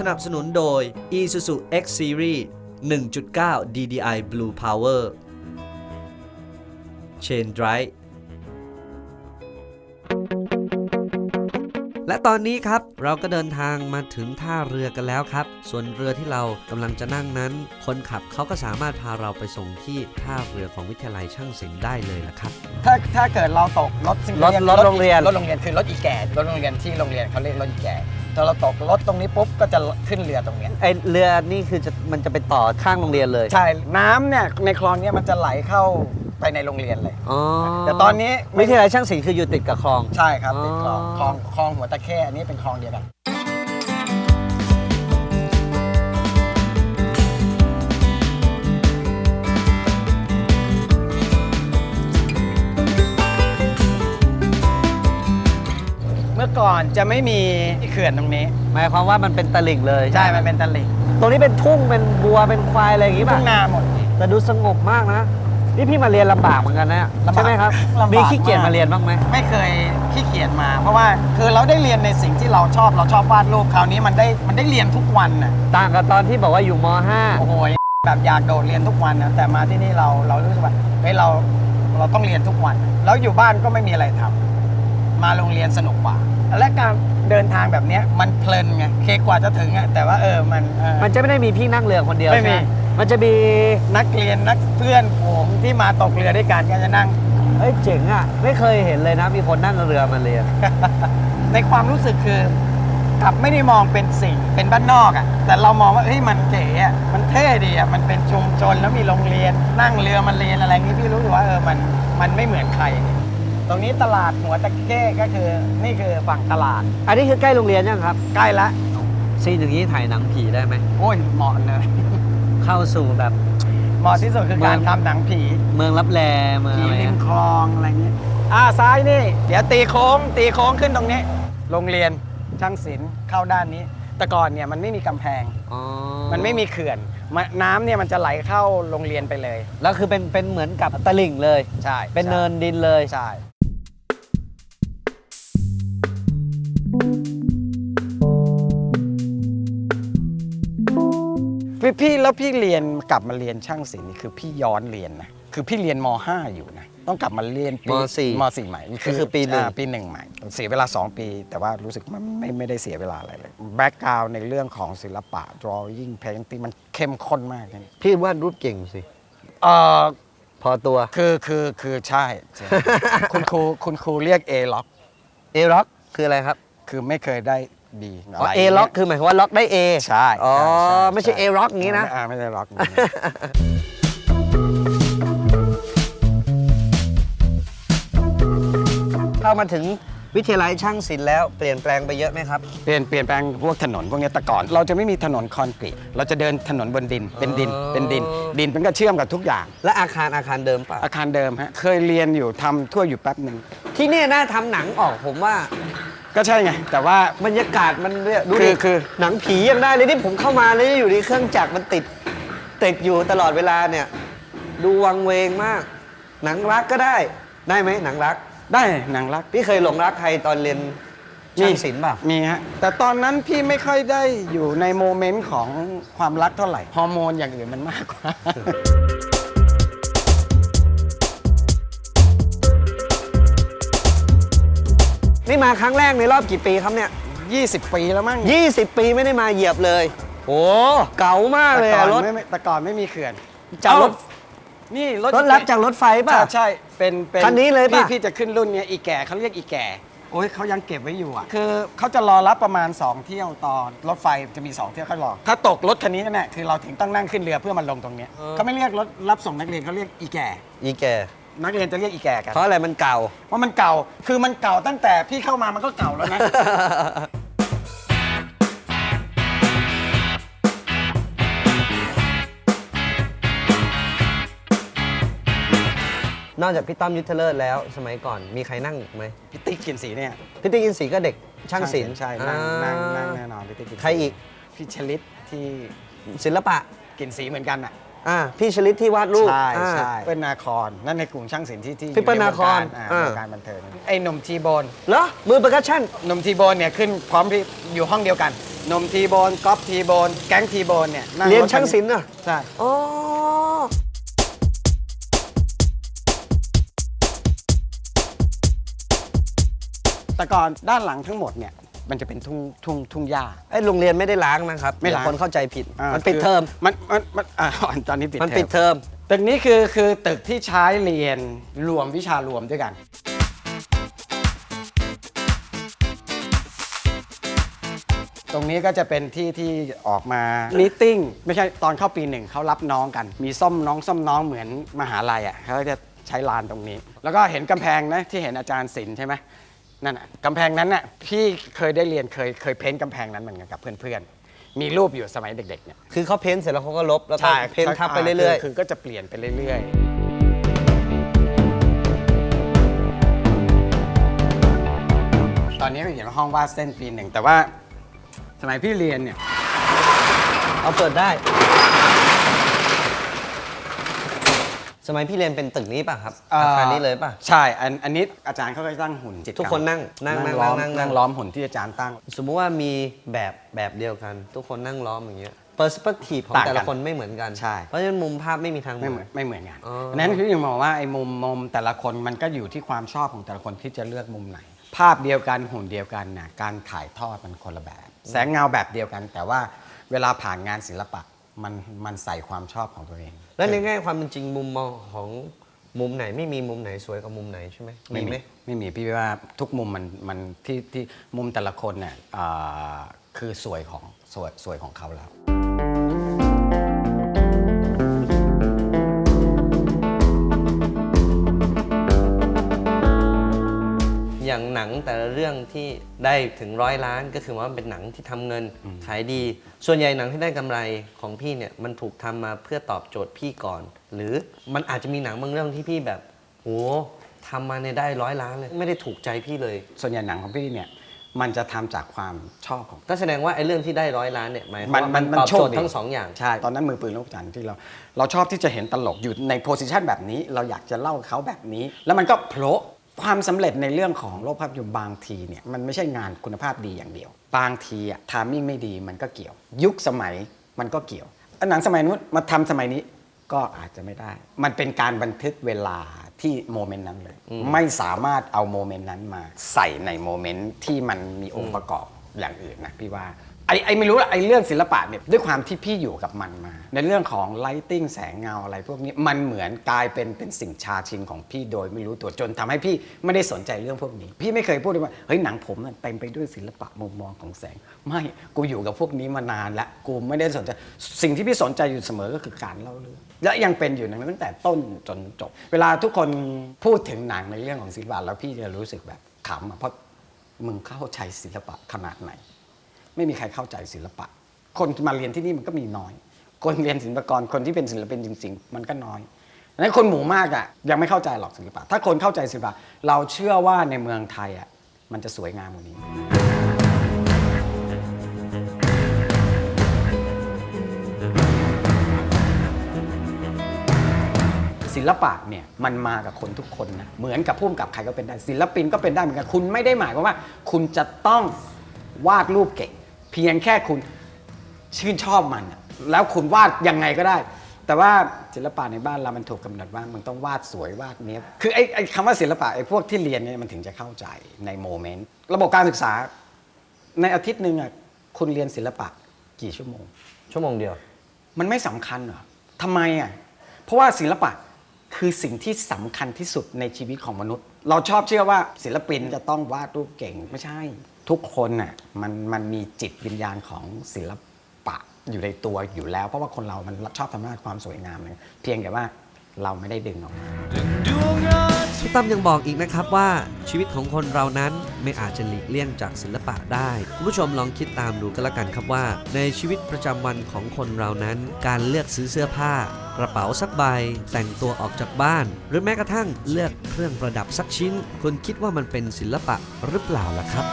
สนับสนุนโดย Isuzu X Series 1.9 DDI Blue Power Chain Drive และตอนนี้ครับเราก็เดินทางมาถึงท่าเรือกันแล้วครับ ส่วนเรือที่เรากำลังจะนั่งนั้น คนขับเขาก็สามารถพาเราไปส่งที่ท่าเรือของวิทยาลัยช่างศิลป์ได้เลยละครับถ้าถ้าเกิดเราตกรถซึ่งรถเยกรถโรงเรียนรถโรงเรียนคือรถอีแก่รถโรงเรียนที่โรงเรียนเขาเรียกรถอีแก่ ถ้าเราตกรถตรงนี้ปุ๊บก็จะขึ้นเรือตรงเนี้ยไอเรือนี่คือจะมันจะไปต่อข้างโรงเรียนเลยใช่น้ำเนี่ยในคลองเนี้ยมันจะไหลเข้าไปในโรงเรียนเลย อ๋อแต่ตอนนี้วิทยาลัยช่างศิลป์คืออยู่ติดกับคลอง ใช่ครับติดคลองอ๋อคลองคลองหัวตะเข้อันนี้เป็นคลองเดียวกัน ก่อนจะไม่มีเขื่อนตรงนี้ หมายความว่ามันเป็นตลิ่งเลยใช่มันเป็นตลิ่งตรงนี้เป็นทุ่งเป็นบัวเป็นควายอะไรอย่างงี้ป่ะทุ่งนาหมด แต่ดูสงบมากนะ นี่พี่มาเรียนลำบากเหมือนกันนะลำบากใช่ไหมครับลำบาก มีขี้เกียจมากมาเรียนบ้างไหมไม่เคยขี้เกียจมา เพราะว่าคือเราได้เรียนในสิ่งที่เราชอบเราชอบวาดรูปคราวนี้มันได้มันได้เรียนทุกวันน่ะต่างกับตอนที่บอกว่าอยู่ม โอ้โหแบบอยากโดดเรียนทุกวันนะแต่มาที่นี่เราเรารู้สึกว่าเฮ้ยเราเราต้องเรียนทุกวัน แล้วอยู่บ้านก็ไม่มีอะไรทำ มาโรงเรียนสนุกกว่า และการเดินทางแบบเนี้ยมันเพลินไงเคกว่าจะถึงอะแต่ว่าเออมันเออ .5 มันจะไม่ได้มีพี่นั่งเรือคนเดียวไม่มีใช่หมันจะมีนักเรียนนักเพื่อนผมที่มาตกเรือด้วยกันก็จะนั่ง เอ้ยเจ๋งอะ ไม่เคยเห็นเลยนะ มีคนนั่งเรือมาเรียน ในความรู้สึกคือกลับไม่ได้มองเป็นสิ่งเป็นบ้านนอกอะ่ะ แต่เรามองว่าเฮ้ยมันเก๋อะมันเท่ดีอะ่ะมันเป็นชุมชนแล้วมีโรงเรียนนั่งเรือมาเรียนอะไรอย่างนี้พี่รู้สึกว่าเออมันมันไม่เหมือนใคร ตรงนี้ตลาดหัวตะเข้ก็คือนี่คือฝั่งตลาดอันนี้คือใกล้โรงเรียนยังครับ ใกล้ละซีนอย่างนี้ถ่ายหนังผีได้ไหม โอ้ยเหมาะเลย เข้าสู่แบบเหมาะที่สุดคือการทำหนังผีเมืองรับแลเมืองผีอะไรริมอะคลองอะไรเงี้ยอ่าซ้ายนี่ เดี๋ยวตีโค้ง ตีโค้งขึ้นตรงนี้ โรงเรียนช่างศิลป์เข้าด้านนี้ แต่ก่อนเนี่ยมันไม่มีกำแพง อ๋อมันไม่มีเขื่อนมันน้ำเนี่ยมันจะไหลเข้าโรงเรียนไปเลย แล้วคือเป็นเป็นเหมือนกับตลิ่งเลย ใช่เป็นเนินดินเลย ใช่ พี่พี่แล้วพี่เรียนกลับมาเรียนช่างศิลป์นี่คือพี่ย้อนเรียนนะคือพี่เรียนม 5 อยู่นะต้องกลับมาเรียนปีมสี่มสี่ใหม่ก็คือปีหนึ่งาปีหนึ่งใหม่เสียเวลา 2 ปี แต่ว่ารู้สึกมันไม่ไม่ได้เสียเวลาอะไรเลยแบ็กกราวในเรื่องของศิลปะ drawing painting มันเข้มข้นมากเลยพี่วาดรูปเก่งสิ เอ่อ พอตัวคือคือคือใช่ใช่คุณครูคุณครูเรียก A ล็อกเอล็อกคืออะไรครับ คือไม่เคยได้ B อ๋อเอล็อกคือหมายความว่าล็อกได้ A ใช่อ๋อใช่ใช่ไม่ใช่ A rock อย่างนี้นะอ่าไม่ใช่ล็อกเข้ามาถึงวิทยาลัยช่างศิลป์แล้วเปลี่ยนแปลงไปเยอะไหมครับ เปลี่ยนเปลี่ยนแปลงพวกถนนพวกเนี้ยแต่ก่อน เราจะไม่มีถนนคอนกรีตเราจะเดินถนนบนดินเป็นดินอ๋อเป็นดิน ดินมันก็เชื่อมกับทุกอย่าง และอาคารอาคารเดิมเปล่ะอาคารเดิมฮะเคยเรียนอยู่ทำทั่วอยู่แป๊บหนึ่ง ที่เนี่ยน่าทำหนังออกผมว่า ก็ใช่ไง แต่ว่า บรรยากาศมันเนี่ยดูคืดิอคือ หนังผียังได้เลยที่ผมเข้ามาแล้วอยู่ในเครื่องจักรมันติดติดอยู่ตลอดเวลาเนี่ย ดูวังเวงมาก หนังรักก็ได้ได้ไหมหนังรัก ได้หนังรักพี่เคยหลงรักใครตอนเรียนช่างศิลป์เปล่ามีฮะแต่ตอนนั้นพี่ไม่ค่อยได้อยู่ในโมเมนต์ของความรักเท่าไหร่ฮอร์โมนอย่างอื่นมันมากกว่า นี่มาครั้งแรกในรอบกี่ปีครับเนี่ย 20 ปีแล้วมั้ง20 ปีไม่ได้มาเหยียบเลย โอ้เก๋ามากเลยแต่ก่อะอนรถไม่ไม่แต่ก่อนไม่มีเขื่อนจากรถเอ้านี่รถรถรับจากรถไฟป่ะ ใช่ใช่เป็นเป็นคันนี้เลยป่ะ พี่พี่จะขึ้นรุ่นเนี้ยอีแก่เขาเรียกอีแก่ โอ้ยเขายังเก็บไว้อยู่อะ คือเขาจะรอรับประมาณ 2 เที่ยวตอนรถไฟจะมี 2 เที่ยวเขารอ ถ้าตกรถคันนี้เนี่ยคือเราถึงต้องนั่งขึ้นเรือเพื่อมาลงตรงเนี้ยเขาไม่เรียกรถรับส่งนักเรียนเขาเรียกอีแก่ อีแก นักเรียนจะเรียกอีแก่กันเพราะอะไรมันเก่า เพราะมันเก่าคือมันเก่าตั้งแต่พี่เข้ามามันก็เก่าแล้วนะ นอกจากพี่ต้อมยุทธเลิศแล้ว สมัยก่อนมีใครนั่งอีกไหมพี่ติ๊กกินสีเนี่ยพี่ติ๊กกินสีก็เด็กช่างศิลป์ใช่นั่งนั่งนั่งอ่าแน่นอนพี่ติ๊กกินสีใครอีก พี่ชลิตที่ศิลปะ กินสีเหมือนกันอะ อ่าพี่ชลิตที่วาดรูปใช่อ่า ใช่เปิ้ลนาคอนนั่นในกลุ่มช่างศิลป์ที่ที่พี่เปิ้ลนาครอยู่ในวงการอ่าอ่า วงการบันเทิงไอ้หนุ่มทีโบนเหรอมือเปอร์คัชชั่น หนุ่มทีโบนเนี่ยขึ้นพร้อมพี่อยู่ห้องเดียวกันนมทีโบนก๊อฟทีโบนแก๊งทีโบนเนี่ยงเรียนถคัช่างศิลป์อะ ใช่ อ๋อแต่ก่อนด้านหลังทั้งหมดเนี่ย มันจะเป็นทุ่งทุ่งทุ่งหญ้า ไอ้โรงเรียนไม่ได้ล้างนะครับไม่ล้าง เดี๋ยวคนเข้าใจผิด อ่ามันปิดคือเทอมมันมันมันอ่าตอนนี้ปิดมันเทอปิดเทอม ตึกนี้คือคือตึกที่ใช้เรียนรวมวิชารวมด้วยกัน ตรงนี้ก็จะเป็นที่ที่ออกมามีติ้งไม่ใช่ตอนเข้าปีหนึ่งเขารับน้องกัน มีส้มน้องส้มน้องเหมือนมหาลัยอะเขาก็จะใช้ลานตรงนี้ แล้วก็เห็นกำแพงนะที่เห็นอาจารย์ศิลป์ใช่ไหม นั่นน่ะกำแพงนั้นน่ะพี่เคยได้เรียนเคยเคยเพ้นท์กำแพงนั้นเหมือนกันกับเพื่อนๆมีรูปอยู่สมัยเด็กๆเนี่ยคือเขาเพ้นท์เสร็จแล้วเขาก็ลบแล้วก็เพ้นท์ทับไปเรื่อยคือคือก็จะเปลี่ยนไปเรื่อย ๆตอนนี้ก็เห็นว่าห้องวาดเส้นปีหนึ่ง แต่ว่าสมัยพี่เรียนเนี่ยๆเอาเปิดได้ สมัยพี่เรียนเป็นตึกนี้ป่ะครับอาคารนี้เลยป่ะ ใช่อันอันนี้อาจารย์เขาก็ตั้งหุ่นจิตรรมทุกคนนั่งนั่งนั่งล้อมนั่งนั่ง นั่งล้อมหุ่นที่อาจารย์ตั้ง สมมุติว่ามีแบบแบบเดียวกัน ทุกคนนั่งล้อมอย่างเงี้ยเปอร์สเปกทีฟของต่างกันแต่ละคนไม่เหมือนกันใช่ เพราะฉะนั้นมุมภาพไม่มีทางไม่เหมือนไม่เหมือนกันอ๋ออันั้นคืออย่างบอกว่าไอ้มุมมุมแต่ละคนมันก็อยู่ที่ความชอบของแต่ละคนที่จะเลือกมุมไหน ภาพเดียวกันหุ่นเดียวกันน่ะการถ่ายทอดมันคนละแบบ แสงเงาแบบเดียวกัน แต่ว่าเวลาผ่านงานศิลปะมันมันใส่ความชอบของตัวเอง แล้วในแง่ความเป็นจริงมุมมองของมุมไหนไม่มีมุมไหนสวยกว่ามุมไหนใช่ไหมไม่มีมีไหมไม่มีพี่ว่าทุกมุมมันมันที่ที่มุมแต่ละคนเนี่ยอ่าคือสวยของสวยสวยของเขาแล้ว อย่างหนังแต่ละเรื่องที่ได้ถึงร้อยล้านก็คือว่ามันเป็นหนังที่ทำเงินขายดี ส่วนใหญ่หนังที่ได้กำไรของพี่เนี่ยมันถูกทำมาเพื่อตอบโจทย์พี่ก่อน หรือมันอาจจะมีหนังบางเรื่องที่พี่แบบโหทำมาเนี่ยได้ร้อยล้านเลยไม่ได้ถูกใจพี่เลย ส่วนใหญ่หนังของพี่เนี่ยมันจะทำจากความชอบของก็แสดงว่าไอ้เรื่องที่ได้ร้อยล้านเนี่ยหมายความมันว่ามัมันนมันตอบโชโจคทย์ดีทั้งสองอย่างใช่ตอนนั้นมือปืนลูกจันทร์ที่เรา เราชอบที่จะเห็นตลกอยู่ในโพสิชันแบบนี้ เราอยากจะเล่าเขาแบบนี้ แล้วมันก็โผล่ ความสำเร็จในเรื่องของโลกภาพยนตร์บางทีเนี่ยมันไม่ใช่งานคุณภาพดีอย่างเดียว บางทีอะทามมิ่งไม่ดีมันก็เกี่ยว ยุคสมัยมันก็เกี่ยวอันหนังสมัยนู้นมาทำสมัยนี้ก็อาจจะไม่ได้ มันเป็นการบันทึกเวลาที่โมเมนต์นั้นเลย ไม่สามารถเอาโมเมนต์นั้นมาใส่ในโมเมนต์ที่มันมีองค์ประกอบอย่างอื่นนะพี่ว่า ไอ้ไอ้ไม่รู้ละไอ้เรื่องศิลปะเนี่ยด้วยความที่พี่อยู่กับมันมา ในเรื่องของไลติ้งแสงเงาอะไรพวกนี้มันเหมือนกลายเป็นเป็นสิ่งชาชินของพี่โดยไม่รู้ตัวจนทำให้พี่ไม่ได้สนใจเรื่องพวกนี้ พี่ไม่เคยพูดเลยว่าเฮ้ยหนังผมมันเต็มไปด้วยศิลปะมุมมองของแสง ไม่กูอยู่กับพวกนี้มานานล้วกูไม่ได้สนใจสิ่งที่พี่สนใจอยู่เสมอก็คือการเล่าเรื่องและยังเป็นอยู่นั้นตั้งแต่ต้นจนจบ เวลาทุกคนพูดถึงหนังในเรื่องของศิลปะแล้วพี่จะรู้สึกแบบขำอะเพราะมึงเข้าใจศิลปะขนาดไหน ไม่มีใครเข้าใจศิลปะ คนมาเรียนที่นี่มันก็มีน้อย คนเรียนศิลปกรคนที่เป็นศิลปินจริงๆ มันก็น้อยดังนั้นคนหมู่มากอะยังไม่เข้าใจหรอกศิลปะ ถ้าคนเข้าใจศิลปะ เราเชื่อว่าในเมืองไทยอะมันจะสวยงามกว่านี้ ศิลปะเนี่ยมันมากับคนทุกคนนะเหมือนกับพุ่มกับใครก็เป็นได้ศิลปินก็เป็นได้เหมือนกันคุณไม่ได้หมายความว่า คุณจะต้องวาดรูปเก่ง เพียงแค่คุณชื่นชอบมันอะแล้วคุณวาดยังไงก็ได้ แต่ว่าศิลปะในบ้านเรามันถูกกำหนดว่ามึงต้องวาดสวยวาดเนี้ยบคือไอ้ไอ้คำว่าศิลปะไอ้พวกที่เรียนเนี่ยมันถึงจะเข้าใจในโมเมนต์ระบบการศึกษา ในอาทิตย์หนึ่งอะคุณเรียนศิลปะกี่ชั่วโมง ชั่วโมงเดียว มันไม่สำคัญเหรอทำไมอะเพราะว่าศิลปะคือสิ่งที่สำคัญที่สุดในชีวิตของมนุษย์ เราชอบเชื่อว่าศิลปินจะต้องวาดรูปเก่งไม่ใช่ ทุกคนน่ะมันมันมีจิตวิญญาณของศิลปะอยู่ในตัวอยู่แล้ว เพราะว่าคนเรามันชอบทำหน้าความสวยงามเลยเพียงแต่ว่าเราไม่ได้ดึงออกมา พี่ตั้มยังบอกอีกนะครับว่าชีวิตของคนเรานั้นไม่อาจจะหลีกเลี่ยงจากศิลปะได้คุณผู้ชมลองคิดตามดูก็แล้วกันครับว่า ในชีวิตประจำวันของคนเรานั้น การเลือกซื้อเสื้อผ้า กระเป๋าสักใบ แต่งตัวออกจากบ้าน หรือแม้กระทั่งเลือกเครื่องประดับสักชิ้น คุณคิดว่ามันเป็นศิลปะหรือเปล่าล่ะครับ